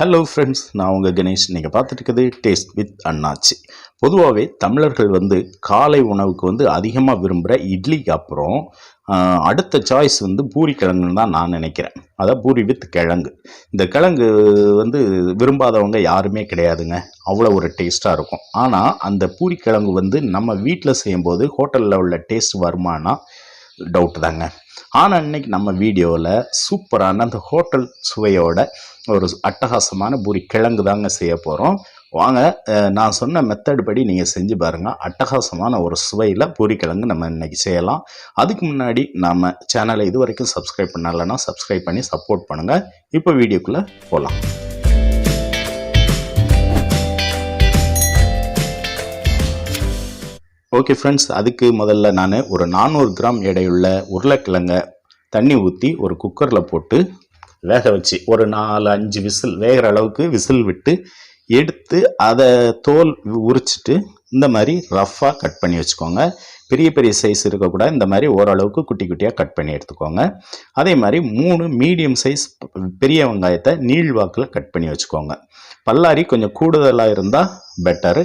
Hello friends நான் உங்கள் கணேஷ். நீங்கள் பார்த்துட்டு டேஸ்ட் வித் அண்ணாச்சி பொதுவாகவே தமிழர்கள் வந்து காலை உணவுக்கு வந்து அதிகமாக விரும்புகிற இட்லிக்கு அப்புறம் அடுத்த சாய்ஸ் வந்து பூரி கிழங்குன்னு தான் நான் நினைக்கிறேன். அதான் பூரி வித் கிழங்கு. இந்த கிழங்கு வந்து விரும்பாதவங்க யாருமே கிடையாதுங்க. அவ்வளோ ஒரு டேஸ்ட்டாக இருக்கும். ஆனால் அந்த பூரி கிழங்கு வந்து நம்ம வீட்டில் செய்யும்போது ஹோட்டலில் உள்ள டேஸ்ட் வருமானா டவுட் தாங்க. ஆனால் இன்னைக்கு நம்ம வீடியோவில் சூப்பரான அந்த ஹோட்டல் சுவையோட ஒரு அட்டகாசமான பூரி கிழங்கு தாங்க செய்ய போகிறோம் வாங்க நான் சொன்ன மெத்தட் படி நீங்கள் செஞ்சு பாருங்கள் அட்டகாசமான ஒரு சுவையில் பூரி கிழங்கு நம்ம இன்னைக்கு செய்யலாம். அதுக்கு முன்னாடி நம்ம சேனலை இது வரைக்கும் சப்ஸ்கிரைப் பண்ணலைன்னா சப்ஸ்கிரைப் பண்ணி சப்போர்ட் பண்ணுங்கள் இப்போ வீடியோக்குள்ளே போகலாம் ஓகே ஃப்ரெண்ட்ஸ் அதுக்கு முதல்ல நான் ஒரு நானூறு கிராம் எடையுள்ள உருளைக்கிழங்கை தண்ணி ஊற்றி ஒரு குக்கரில் போட்டு வேக வச்சு ஒரு நாலு அஞ்சு விசில் வேகிற அளவுக்கு விசில் விட்டு எடுத்து அதை தோல் உரிச்சிட்டு இந்த மாதிரி ரஃப்பாக கட் பண்ணி வச்சுக்கோங்க. பெரிய பெரிய சைஸ் இருக்கக்கூடாது இந்த மாதிரி ஓரளவுக்கு குட்டி குட்டியாக கட் பண்ணி எடுத்துக்கோங்க. அதே மாதிரி மூணு மீடியம் சைஸ் பெரிய வெங்காயத்தை நீள்வாக்கில் கட் பண்ணி வச்சுக்கோங்க. பல்லாரி கொஞ்சம் கூடுதலாக இருந்தால் பெட்டரு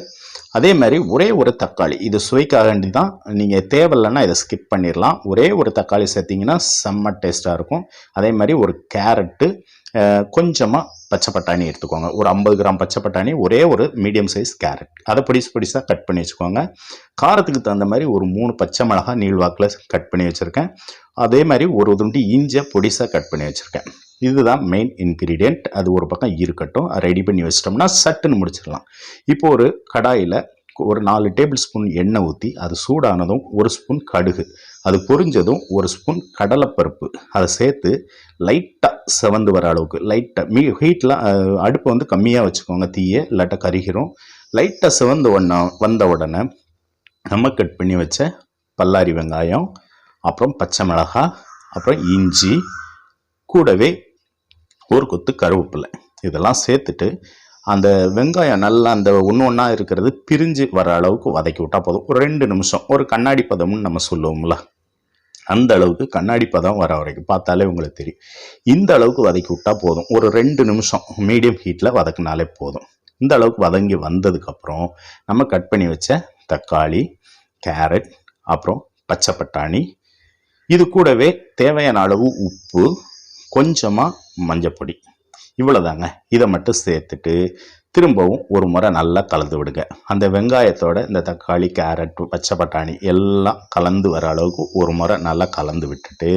அதே மாதிரி ஒரே ஒரு தக்காளி. இது சுவைக்காக வேண்டி தான் நீங்கள் தேவையில்லைன்னா இதை ஸ்கிப் பண்ணிடலாம். ஒரே ஒரு தக்காளி சேர்த்திங்கன்னா செம்ம டேஸ்ட்டாக இருக்கும். அதே மாதிரி ஒரு கேரட்டு கொஞ்சமாக பச்சை பட்டாணி எடுத்துக்கோங்க. ஒரு ஐம்பது கிராம் பச்சை பட்டாணி ஒரே ஒரு மீடியம் சைஸ் கேரட் அதை பொடிசு பொடிசாக கட் பண்ணி வச்சுக்கோங்க. காரத்துக்கு தகுந்த மாதிரி ஒரு மூணு பச்சை மிளகா நீள்வாக்கில் கட் பண்ணி வச்சுருக்கேன். அதே மாதிரி ஒரு துண்டு இஞ்சை பொடிசாக கட் பண்ணி வச்சுருக்கேன். இதுதான் மெயின் இன்க்ரீடியண்ட் அது ஒரு பக்கம் இருக்கட்டும். ரெடி பண்ணி வச்சிட்டோம்னா சட்டுன்னு முடிச்சிடலாம். இப்போ ஒரு கடாயில் ஒரு நாலு டேபிள் ஸ்பூன் எண்ணெய் ஊற்றி அது சூடானதும் ஒரு ஸ்பூன் கடுகு. அது பொரிஞ்சதும் ஒரு ஸ்பூன் கடலைப்பருப்பு. அதை சேர்த்து லைட்டாக செவந்து வர அளவுக்கு லைட்டாக மீ ஹீட்டெலாம் அடுப்பை வந்து கம்மியாக வச்சுக்கோங்க தீயை இல்லாட்டா கருகிரும். லைட்டாக செவந்து ஒன்ன வந்த உடனே நம்ம கட் பண்ணி வச்ச பல்லாரி வெங்காயம் அப்புறம் பச்சை மிளகாய் அப்புறம் இஞ்சி கூடவே ஒரு கொத்து கருவேப்பிலை. இதெல்லாம் சேர்த்துட்டு அந்த வெங்காயம் நல்லா அந்த ஒன்று ஒன்றா இருக்கிறது பிரிஞ்சு வர அளவுக்கு வதக்கி விட்டால் போதும். ஒரு ரெண்டு நிமிஷம் ஒரு கண்ணாடி பதம்னு நம்ம சொல்லுவோம்ல. அந்த அளவுக்கு கண்ணாடி பதம் வர வரைக்கும் பார்த்தாலே உங்களுக்கு தெரியும். இந்த அளவுக்கு வதக்கி விட்டால் போதும். ஒரு ரெண்டு நிமிஷம் மீடியம் ஹீட்டில் வதக்குனாலே போதும். இந்த அளவுக்கு வதங்கி வந்ததுக்கப்புறம் நம்ம கட் பண்ணி வச்ச தக்காளி கேரட் அப்புறம் பச்சை பட்டாணி. இது கூடவே தேவையான அளவு உப்பு கொஞ்சமாக மஞ்சப்பொடி. இவ்வளோதாங்க இதை மட்டும் சேர்த்துட்டு திரும்பவும் ஒரு முறை நல்லா கலந்து விடுங்க. அந்த வெங்காயத்தோட இந்த தக்காளி கேரட் பச்சை பட்டாணி எல்லாம் கலந்து வர அளவுக்கு ஒரு முறை நல்லா கலந்து விட்டுட்டு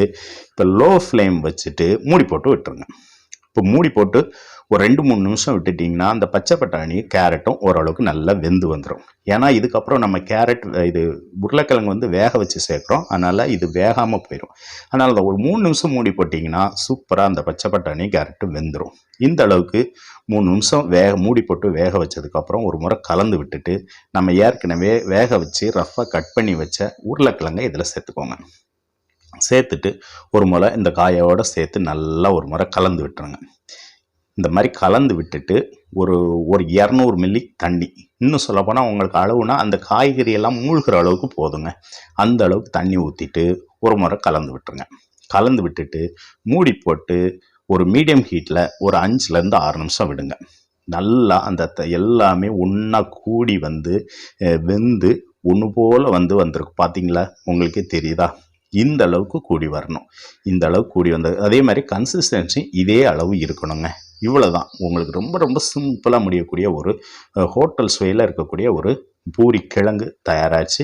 இப்போ லோ ஃப்ளேம் வச்சுட்டு மூடி போட்டு விட்டுருங்க. இப்போ மூடி போட்டு ஒரு ரெண்டு மூணு நிமிஷம் விட்டுட்டிங்கன்னா அந்த பச்சை பட்டாணி கேரட்டும் ஓரளவுக்கு நல்லா வெந்து வந்துடும் ஏன்னா இதுக்கப்புறம் நம்ம கேரட் இது உருளைக்கிழங்கு வந்து வேக வச்சு சேர்க்குறோம். அதனால் இது வேகாமல் போயிடும் அதனால் அந்த ஒரு மூணு நிமிஷம் மூடி போட்டிங்கன்னா சூப்பராக அந்த பச்சை பட்டாணி கேரட்டும் வெந்துடும் இந்த அளவுக்கு மூணு நிமிஷம் வேக மூடி போட்டு வேக வச்சதுக்கப்புறம் ஒரு முறை கலந்து விட்டுட்டு நம்ம ஏற்கனவே வேக வச்சு ரஃப்பாக கட் பண்ணி வச்ச உருளைக்கிழங்கை இதில் சேர்த்துக்கோங்க. சேர்த்துட்டு ஒரு முறை இந்த காயோடு சேர்த்து நல்லா ஒரு முறை கலந்து விட்டுருங்க. இந்த மாதிரி கலந்து விட்டுட்டு ஒரு ஒரு இரநூறு மில்லி தண்ணி. இன்னும் சொல்லப்போனால் உங்களுக்கு அளவுனா அந்த காய்கறி எல்லாம் மூழ்கிற அளவுக்கு போதுங்க. அந்த அளவுக்கு தண்ணி ஊற்றிட்டு ஒரு முறை கலந்து விட்டுருங்க. கலந்து விட்டுட்டு மூடி போட்டு ஒரு மீடியம் ஹீட்டில் ஒரு அஞ்சுலேருந்து ஆறு நிமிஷம் விடுங்க. நல்லா அந்த த- எல்லாமே ஒன்றா கூடி வந்து வெந்து ஒன்று போல் வந்து வந்திருக்கு பார்த்தீங்களா உங்களுக்கே தெரியுதா? இந்த அளவுக்கு கூடி வரணும். இந்த அளவுக்கு கூடி வந்தது அதே மாதிரி கன்சிஸ்டன்சி இதே அளவு இருக்கணுங்க. இவ்வளவுதான். உங்களுக்கு ரொம்ப ரொம்ப சிம்பிளாக முடியக்கூடிய ஒரு ஹோட்டல் சுவையில் இருக்கக்கூடிய ஒரு பூரி கிழங்கு தயாராச்சு.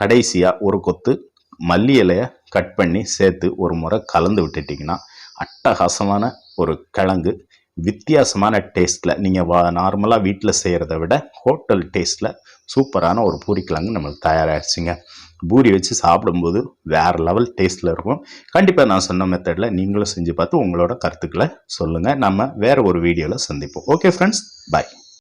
கடைசியாக ஒரு கொத்து மல்லி இலையை கட் பண்ணி சேர்த்து ஒரு முறை கலந்து விட்டுட்டிங்கன்னா அட்டகாசமான ஒரு கிழங்கு வித்தியாசமான டேஸ்ட்டில் நீங்கள் வா நார்மலாக வீட்டில் செய்கிறத விட ஹோட்டல் டேஸ்ட்டில் சூப்பரான ஒரு பூரி கிழங்கு நம்மளுக்கு தயாராகிடுச்சிங்க பூரி வச்சு சாப்பிடும்போது வேறு லெவல் டேஸ்ட்டில் இருக்கும். கண்டிப்பாக நான் சொன்ன மெத்தடில் நீங்களும் செஞ்சு பார்த்து உங்களோட கருத்துக்களை சொல்லுங்கள் நம்ம வேறு ஒரு வீடியோவில் சந்திப்போம். Okay friends by